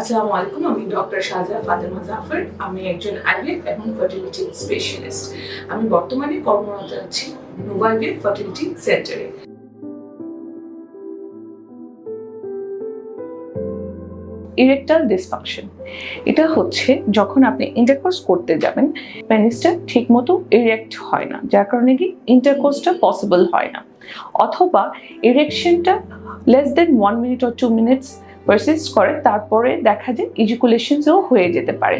আসসালামু আলাইকুম, আমি ডক্টর শাহজাহ ফাতেমা জাফর। আমি একজন আইভিএফ এবং ফার্টিলিটি স্পেশালিস্ট। আমি বর্তমানে কর্মরত আছি নোভাইভের ফার্টিলিটি সেন্টারে। ইরেকটাল ডিসফাংশন, এটা হচ্ছে যখন আপনি ইন্টারকোর্স করতে যাবেন পেনিসটা ঠিকমতো ইরেক্ট হয় না, যার কারণে কি ইন্টারকোর্সটা পসিবল হয় না। অথবা ইরেকশনটা less than one minute or two minutes persist করে, তারপরে দেখা যায় ইজুকুলেশনসও হয়ে যেতে পারে।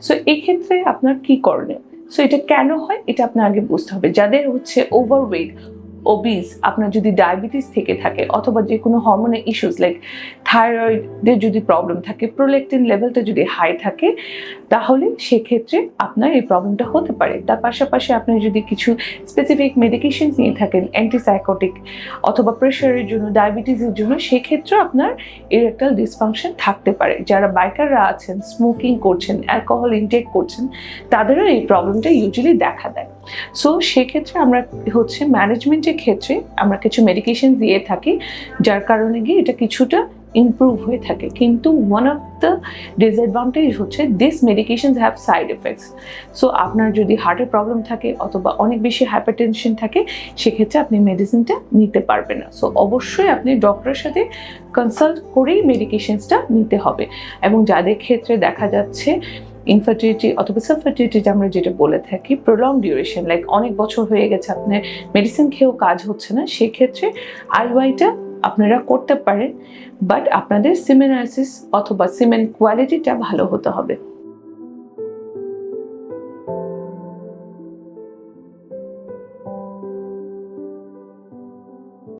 সো এক্ষেত্রে ক্ষেত্রে আপনার কি করণীয়? সো এটা কেন হয়? এটা আপনার আগে বুঝতে হবে। যাদের হচ্ছে ওভারওয়েট ওবিস আপনার যদি ডায়াবেটিস থেকে থাকে অথবা যে কোনো হরমোনের ইস্যুস লাইক থাইরয়েডের যদি প্রবলেম থাকে প্রোলেকটিন লেভেলটা যদি হাই থাকে, তাহলে সেক্ষেত্রে আপনার এই প্রবলেমটা হতে পারে। তার পাশাপাশি আপনি যদি কিছু স্পেসিফিক মেডিকেশন নিয়ে থাকেন অ্যান্টিসাইকোটিক অথবা প্রেশারের জন্য ডায়াবেটিসের জন্য, সেক্ষেত্রেও আপনার ইরেকটাল ডিসফাংশন থাকতে পারে। যারা বাইকাররা আছেন স্মোকিং করছেন অ্যালকোহল ইনটেক করছেন, তাদেরও এই প্রবলেমটা ইউজুয়ালি দেখা দেয়। সো সেক্ষেত্রে আমরা হচ্ছে ম্যানেজমেন্টের ক্ষেত্রে আমরা কিছু মেডিকেশন দিয়ে থাকি, যার কারণে গিয়ে এটা কিছুটা ইমপ্রুভ হয়ে থাকে। কিন্তু ওয়ান অফ দ্য ডিসঅ্যাডভান্টেজ হচ্ছে this medication have side effects so আপনার যদি হার্টের প্রবলেম থাকে অথবা অনেক বেশি হাইপারটেনশন থাকে, সেক্ষেত্রে আপনি মেডিসিনটা নিতে পারবেন না। সো অবশ্যই আপনি ডক্টরের সাথে কনসাল্ট করেই মেডিকেশনসটা নিতে হবে। এবং যাদের ক্ষেত্রে দেখা যাচ্ছে ইনফার্টিলিটি অথবা সাবফার্টিলিটি আমরা যেটা বলে থাকি প্রলং ডিউরেশন লাইক অনেক বছর হয়ে গেছে, আপনার মেডিসিন খেয়েও কাজ হচ্ছে না, সেক্ষেত্রে আইওয়াইটা আপনারা করতে পারেন বাট আপনাদের সিমেনাইসিস অথবা সিমেন্ট কোয়ালিটিটা ভালো হতে হবে।